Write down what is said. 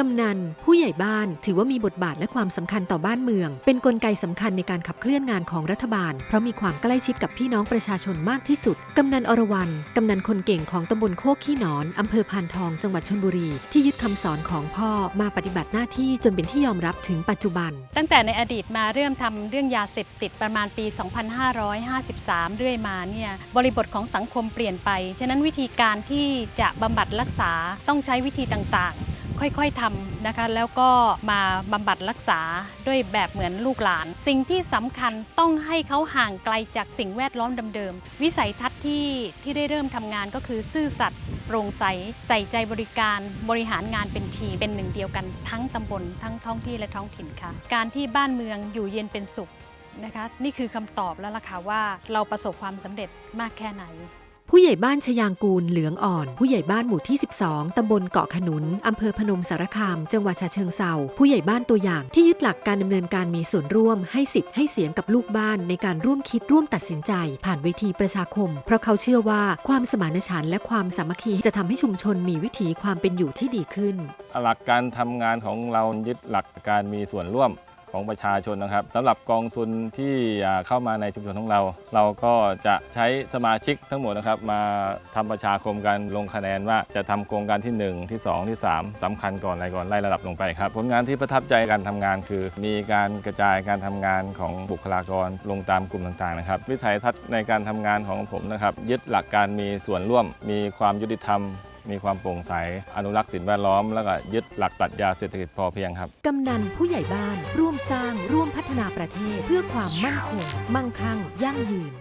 กำนัน ผู้ใหญ่บ้านถือว่ามีบทบาทและความสำคัญต่อบ้านเมือง เป็นนกลไกสำคัญในการขับเคลื่อนงานของรัฐบาล เพราะมีความใกล้ชิดกับพี่น้องประชาชนมากที่สุด กำนันอรวรรณกำนันคนเก่งของตำบลโคกขี้หนอนอำเภอพานทอง จังหวัดชลบุรี ที่ยึดคำสอนของพ่อมาปฏิบัติหน้าที่จนเป็นที่ยอมรับถึงปัจจุบัน ตั้งแต่ในอดีตมาเริ่มทำเรื่องยาเสพติดประมาณปี 2553 เรื่อยมาเนี่ยบริบทของสังคมเปลี่ยนไป ฉะนั้นวิธีการที่จะบำบัดรักษาต้องใช้วิธีต่างๆ ค่อยๆทำนะคะ แล้วก็มาบำบัดรักษาด้วยแบบเหมือนลูกหลาน สิ่งที่สำคัญต้องให้เขาห่างไกลจากสิ่งแวดล้อมเดิมๆ วิสัยทัศน์ที่ที่ได้เริ่มทำงานก็คือซื่อสัตย์โปร่งใสใส่ใจบริการบริหารงานเป็นทีเป็นหนึ่งเดียวกันทั้งตำบลทั้งท้องที่และท้องถิ่นค่ะ การที่บ้านเมืองอยู่เย็นเป็นสุขนะคะ นี่คือคำตอบแล้วล่ะค่ะว่าเราประสบความสำเร็จมากแค่ไหน ผู้ใหญ่บ้านชยางกูลเหลืองอ่อน ผู้ใหญ่บ้านหมู่ที่ 12 ตำบลเกาะขนุน อำเภอพนมสารคาม จังหวัดฉะเชิงเซาผู้ใหญ่บ้านตัวอย่างที่ยึดหลักการดำเนินการมีส่วนร่วม ให้สิทธิ์ให้เสียงกับลูกบ้านในการร่วมคิดร่วมตัดสินใจ ผ่านเวทีประชาคม เพราะเขาเชื่อว่าความสมานฉันท์และความสามัคคีจะทำให้ชุมชนมีวิถีความเป็นอยู่ที่ดีขึ้น หลักการทำงานของเรายึดหลักการมีส่วนร่วม ของประชาชนนะครับสำหรับกองทุนที่เข้ามาในชุมชนของเรา เราก็จะใช้สมาชิกทั้งหมดนะครับ มาทำประชาคมกันลงคะแนนว่าจะทำโครงการที่ 1 ที่ 2 ที่ 3สำคัญก่อนอะไรก่อนไล่ระดับลงไปครับผลงานที่ประทับใจการทำงานคือ มีการกระจายการทำงานของบุคลากรลงตามกลุ่มต่างๆนะครับวิสัยทัศน์ในการทำงานของผมนะครับยึดหลักการมีส่วนร่วม มีความยุติธรรม มีความโปร่งใส อนุรักษ์สิ่งแวดล้อม แล้วก็ยึดหลักปรัชญาเศรษฐกิจพอเพียงครับ กำนันผู้ใหญ่บ้าน ร่วมสร้างร่วมพัฒนาประเทศเพื่อความมั่นคง มั่งคั่ง ยั่งยืน